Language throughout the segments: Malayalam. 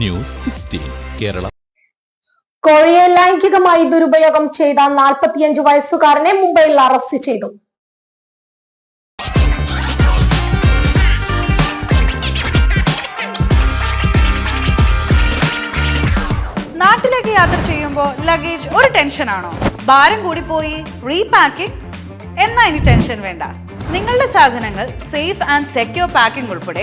News sixteen Kerala. കോഴിയെ ലൈംഗികമായി ദുരുപയോഗം ചെയ്ത നാൽപ്പത്തിയഞ്ച് വയസ്സുകാരനെ മുംബൈയിൽ അറസ്റ്റ് ചെയ്തു. നാട്ടിലേക്ക് യാത്ര ചെയ്യുമ്പോൾ ലഗേജ് ഒരു ടെൻഷനാണോ ഭാരം കൂടി പോയി റീപാക്കിംഗ് എന്നാ ഇനി ടെൻഷൻ വേണ്ട. നിങ്ങളുടെ സാധനങ്ങൾ സേഫ് ആൻഡ് സെക്യൂർ പാക്കിംഗ് ഉൾപ്പെടെ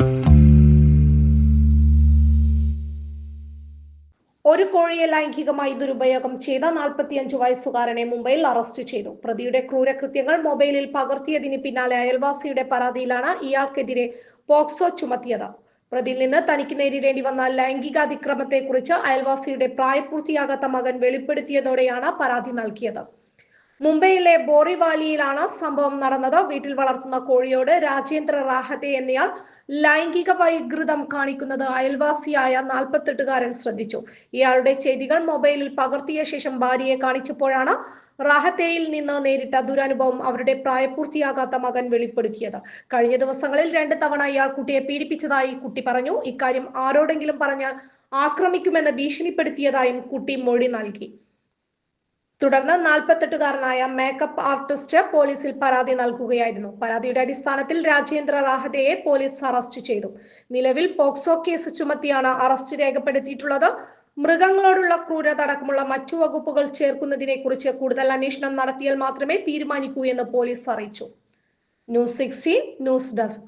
ഒരു കോഴിയെ ലൈംഗികമായി ദുരുപയോഗം ചെയ്ത നാൽപ്പത്തിയഞ്ച് വയസ്സുകാരനെ മുംബൈയിൽ അറസ്റ്റ് ചെയ്തു. പ്രതിയുടെ ക്രൂരകൃത്യങ്ങൾ മൊബൈലിൽ പകർത്തിയതിന് പിന്നാലെ അയൽവാസിയുടെ പരാതിയിലാണ് ഇയാൾക്കെതിരെ പോക്സോ ചുമത്തിയത്. പ്രതിയിൽ നിന്ന് തനിക്ക് നേരിടേണ്ടി വന്ന ലൈംഗിക അതിക്രമത്തെക്കുറിച്ച് അയൽവാസിയുടെ പ്രായപൂർത്തിയാകാത്ത മകൻ വെളിപ്പെടുത്തിയതോടെയാണ് പരാതി നൽകിയത്. മുംബൈയിലെ ബോറിവാലിയിലാണ് സംഭവം നടന്നത്. വീട്ടിൽ വളർത്തുന്ന കോഴിയോട് രാജേന്ദ്ര റാഹത്തെ എന്നയാൾ ലൈംഗിക വൈകൃതം കാണിക്കുന്നത് അയൽവാസിയായ നാൽപ്പത്തെട്ടുകാരൻ ശ്രദ്ധിച്ചു. ഇയാളുടെ ചെയ്തികൾ മൊബൈലിൽ പകർത്തിയ ശേഷം ഭാര്യയെ കാണിച്ചപ്പോഴാണ് റാഹത്തേയിൽ നിന്ന് നേരിട്ട ദുരനുഭവം അവരുടെ പ്രായപൂർത്തിയാകാത്ത മകൻ വെളിപ്പെടുത്തിയത്. കഴിഞ്ഞ ദിവസങ്ങളിൽ രണ്ട് തവണ ഇയാൾ കുട്ടിയെ പീഡിപ്പിച്ചതായി കുട്ടി പറഞ്ഞു. ഇക്കാര്യം ആരോടെങ്കിലും പറഞ്ഞാൽ ആക്രമിക്കുമെന്ന് ഭീഷണിപ്പെടുത്തിയതായും കുട്ടി മൊഴി നൽകി. തുടർന്ന് നാൽപ്പത്തെട്ടുകാരനായ മേക്കപ്പ് ആർട്ടിസ്റ്റ് പോലീസിൽ പരാതി നൽകുകയായിരുന്നു. പരാതിയുടെ അടിസ്ഥാനത്തിൽ രാജേന്ദ്ര റാഹതയെ പോലീസ് അറസ്റ്റ് ചെയ്തു. നിലവിൽ പോക്സോ കേസ് ചുമത്തിയാണ് അറസ്റ്റ് രേഖപ്പെടുത്തിയിട്ടുള്ളത്. മൃഗങ്ങളോടുള്ള ക്രൂരത അടക്കമുള്ള മറ്റു വകുപ്പുകൾ ചേർക്കുന്നതിനെ കുറിച്ച് കൂടുതൽ അന്വേഷണം നടത്തിയാൽ മാത്രമേ തീരുമാനിക്കൂ എന്ന് പോലീസ് അറിയിച്ചു. News sixteen news desk.